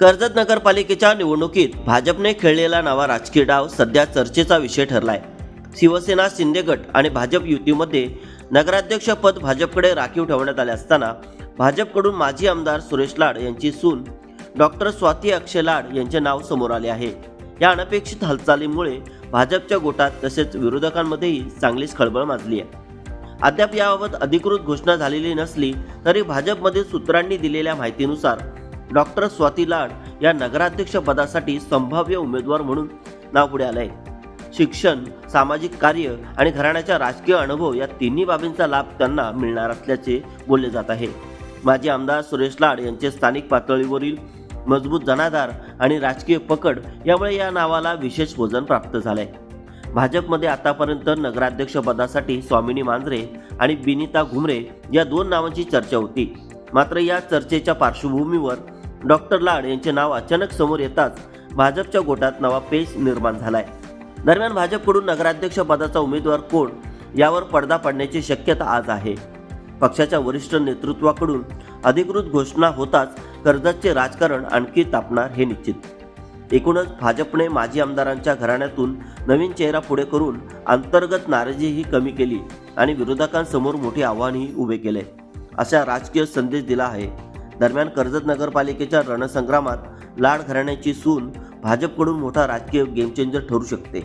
कर्जत नगरपालिकेच्या निवडणुकीत भाजपने खेळलेला नावा राजकीय डाव सध्या चर्चेचा विषय ठरलाय. शिवसेना शिंदे गट आणि भाजप युतीमध्ये नगराध्यक्ष पद भाजपकडे राखीव ठेवण्यात आले असताना भाजपकडून माजी आमदार सुरेश लाड यांची सून डॉक्टर स्वाती अक्षय लाड यांचे नाव समोर आले आहे. या अनपेक्षित हालचालीमुळे भाजपच्या गोटात तसेच विरोधकांमध्येही चांगलीच खळबळ माजली आहे. अद्याप याबाबत अधिकृत घोषणा झालेली नसली तरी भाजपमधील सूत्रांनी दिलेल्या माहितीनुसार डॉक्टर स्वाती लाड या नगराध्यक्ष पदासाठी संभाव्य उमेदवार म्हणून नाव पुढे आलं आहे शिक्षण सामाजिक कार्य आणि घराण्याचा राजकीय अनुभव या तिन्ही बाबींचा लाभ त्यांना मिळणार असल्याचे बोलले जात आहे. माजी आमदार सुरेश लाड यांचे स्थानिक पातळीवरील मजबूत जनाधार आणि राजकीय पकड यामुळे या नावाला विशेष वजन प्राप्त झालंय. भाजपमध्ये आतापर्यंत नगराध्यक्षपदासाठी स्वामिनी मांजरे आणि बिनिता घुमरे या दोन नावांची चर्चा होती. मात्र या चर्चेच्या पार्श्वभूमीवर डॉक्टर लाड यांचे नाव अचानक समोर येताच भाजपच्या गोटात नवा पेच निर्माण झालाय. दरम्यान भाजपकडून नगराध्यक्ष पदाचा उमेदवार कोण यावर पडदा पडण्याची शक्यता आज आहे. पक्षाच्या वरिष्ठ नेतृत्वाकडून अधिकृत घोषणा होताच कर्जतचे राजकारण आणखी तापणार हे निश्चित. एकूणच भाजपने माजी आमदारांच्या घराण्यातून नवीन चेहरा पुढे करून अंतर्गत नाराजीही कमी केली आणि विरोधकांसमोर मोठे आव्हानही उभे केले. अशा राजकीय संदेश दिला आहे. दरम्यान कर्जत नगरपालिकेच्या रणसंग्रामात लाड घराण्याची सून भाजपकडून मोठा राजकीय गेमचेंजर ठरू शकते.